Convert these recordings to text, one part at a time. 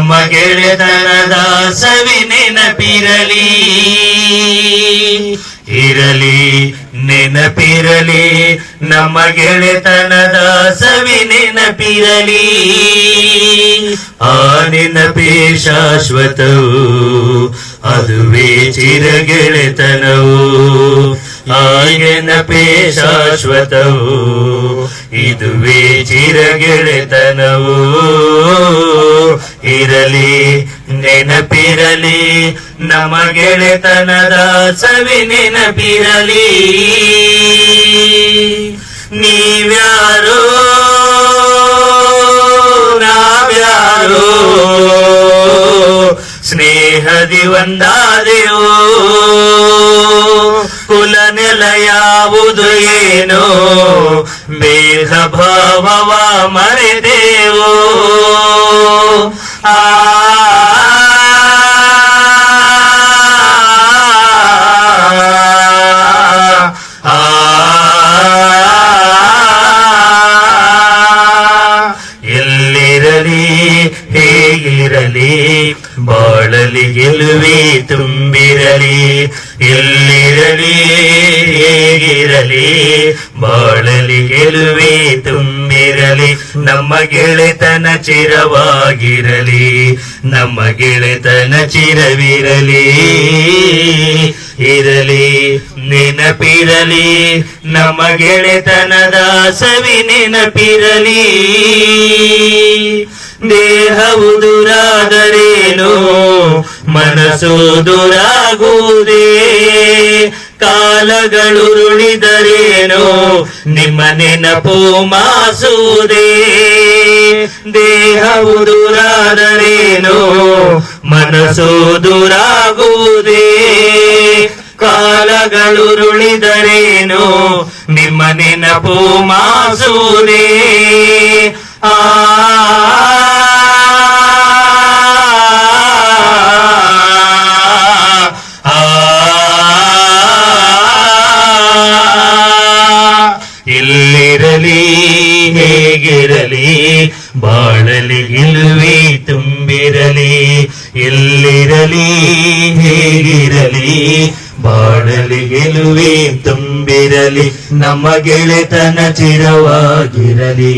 ನಮ್ಮ ಗೆಳೆತನ ಸವಿ ನೆನಪಿರಲಿ. ಇರಲಿ, ನೆನಪಿರಲಿ. ನಮ್ಮ ಗೆಳೆತನ ಸವಿ ನೆನಪಿರಲಿ. ಆ ನೆನಪೇ ಶಾಶ್ವತವು, ಅದುವೇ ಚಿರಗೆಳೆತನವು ಆ ನೆನಪೇ ಶಾಶ್ವತವು, ಇದುವೇ ಚಿರಗೆಳೆತನವು ಇರಲಿ ನೆನಪಿರಲಿ ನಮ್ಮ ಗೆಳೆತನದ ಸವಿ ನೆನಪಿರಲಿ. ನೀವ್ಯಾರೋ? ನಾವ್ಯಾರೋ? ಸ್ನೇಹದಿ ಒಂದಾದೆಯೋ ಕುಲ ನೆಲ ಯಾವುದು ಏನೋ? ಮೇಘ ಭಾವವ ಮರೆದೇವು. ಆ ಬಾಳಲಿ ಗೆಲುವೆ ತುಂಬಿರಲಿ, ಎಲ್ಲಿರಲಿ, ಹೇಗಿರಲಿ. ಬಾಳಲಿ ಗೆಲುವೆ ತುಂಬಿರಲಿ, ನಮ್ಮ ಗೆಳೆತನ ಚಿರವಾಗಿರಲಿ, ನಮ್ಮ ಗೆಳೆತನ ಚಿರವಿರಲಿ. ಇರಲಿ, ನೆನಪಿರಲಿ, ನಮ್ಮ ಗೆಳೆತನದ ಸವಿ ನೆನಪಿರಲಿ. ದೇಹವು ದುರಾದರೇನು? ಮನಸ್ಸು ದುರಾಗುವುದೇ? ಕಾಲಗಳು ರುಳಿದರೇನು ನಿಮ್ಮ ನೆನಪು ಮಾಸುವುದೇ? ದೇಹವು ದುರಾದರೇನು? ಮನಸ್ಸು ದುರಾಗುವುದೇ? ಕಾಲಗಳುರುಳಿದರೇನು ನಿಮ್ಮ ನೆನಪು ಮಾಸುವುದೇ? ಹೇಗಿರಲಿ? ಬಾಳಲಿ ಗೆಲುವೆ ತುಂಬಿರಲಿ. ಎಲ್ಲಿರಲಿ? ಹೇಗಿರಲಿ? ಬಾಳಲಿ ಗೆಲುವೆ ತುಂಬಿರಲಿ, ನಮ್ಮ ಗೆಳೆತನ ಚಿರವಾಗಿರಲಿ,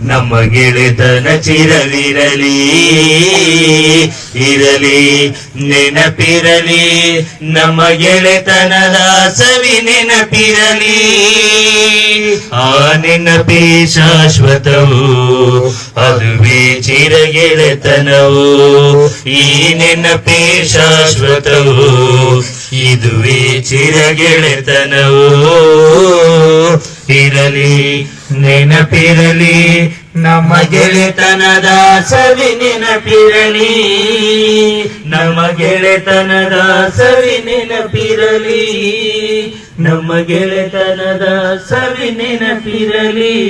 ನಮ್ಮ ಗೆಳೆತನ ಚಿರವಿರಲಿ. ಇರಲಿ, ನೆನಪಿರಲಿ, ನಮ್ಮ ಗೆಳೆತನದ ಸವಿ ನೆನಪಿರಲಿ. ಆ ನೆನಪೇ ಶಾಶ್ವತವು, ಅದುವೇ ಚಿರಗೆಳೆತನವು ಈ ನೆನಪೇ ಶಾಶ್ವತವು ಇದುವೇ ಚಿರಗೆಳೆತನವು. ಇರಲಿ, ನೆನಪಿರಲಿ, ನಮ್ಮ ಗೆಳೆತನದ ಸವಿ ನೆನಪಿರಲಿ. ನಮ್ಮ ಗೆಳೆತನದ ಸವಿ ನೆನಪಿರಲಿ. ನಮ್ಮ ಗೆಳೆತನದ ಸವಿ ನೆನಪಿರಲಿ.